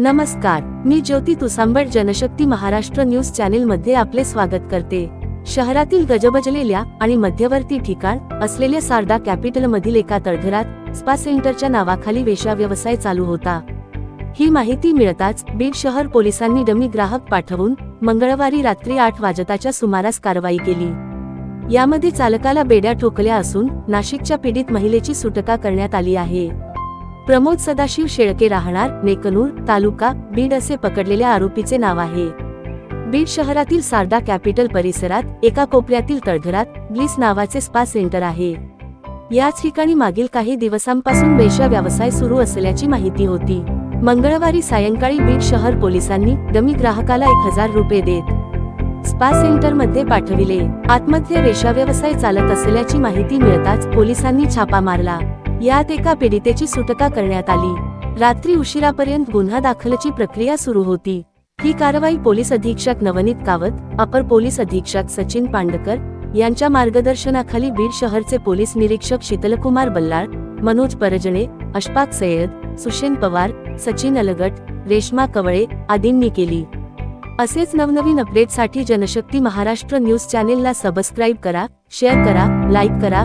नमस्कार मी Jyoti तुसांबड Janshakti Maharashtra news channel मध्ये आपले स्वागत करते. शहरातील गजबजलेल्या आणि मध्यवर्ती ठिकाण असलेल्या सारडा कॅपिटल मधील एका तळघरात स्पा सेंटरच्या नावाखाली वेशा व्यवसाय चालू होता. ही माहिती मिळताच बीड शहर पोलिसांनी डमी ग्राहक पाठवून मंगळवारी रात्री आठ वाजताच्या सुमारास कारवाई केली. यामध्ये चालकाला बेड्या ठोकल्या असून नाशिकच्या पीडित महिलेची सुटका करण्यात आली आहे. प्रमोद सदाशिव शेळके राहणार नेकनूर तालुका बीड असे पकडलेल्या आरोपीचे नाव आहे. बीड शहरातील सारदा कॅपिटल परिसरात एका कोपऱ्यातील तळघरात ब्लिस नावाचे स्पा सेंटर आहे. याच ठिकाणी मागील काही दिवसांपासून वेश्या व्यवसाय सुरू असल्याची माहिती होती. मंगळवारी सायंकाळी बीड शहर पोलिसांनी डमी ग्राहकाला एक हजार रुपये देत स्पा सेंटरमध्ये पाठविले. आतमध्ये वेश्या व्यवसाय चालत असल्याची माहिती मिळताच पोलिसांनी छापा मारला. यात एका पीडितेची सुटका करण्यात आली. रात्री उशिरापर्यंत गुन्हा दाखलची प्रक्रिया सुरू होती. ही कारवाई पोलीस अधीक्षक नवनीत कावत अपर पोलीस अधीक्षक सचिन पांडकर यांच्या मार्गदर्शनाखाली बीड शहरचे पोलीस निरीक्षक शीतलकुमार बल्लाळ मनोज परजणे अशफाक सय्यद सुशेन पवार सचिन अलगट रेश्मा कवळे आदींनी केली. असेच नवनवीन अपडेटसाठी जनशक्ती महाराष्ट्र न्यूज चॅनेलला सबस्क्राईब करा शेअर करा लाईक करा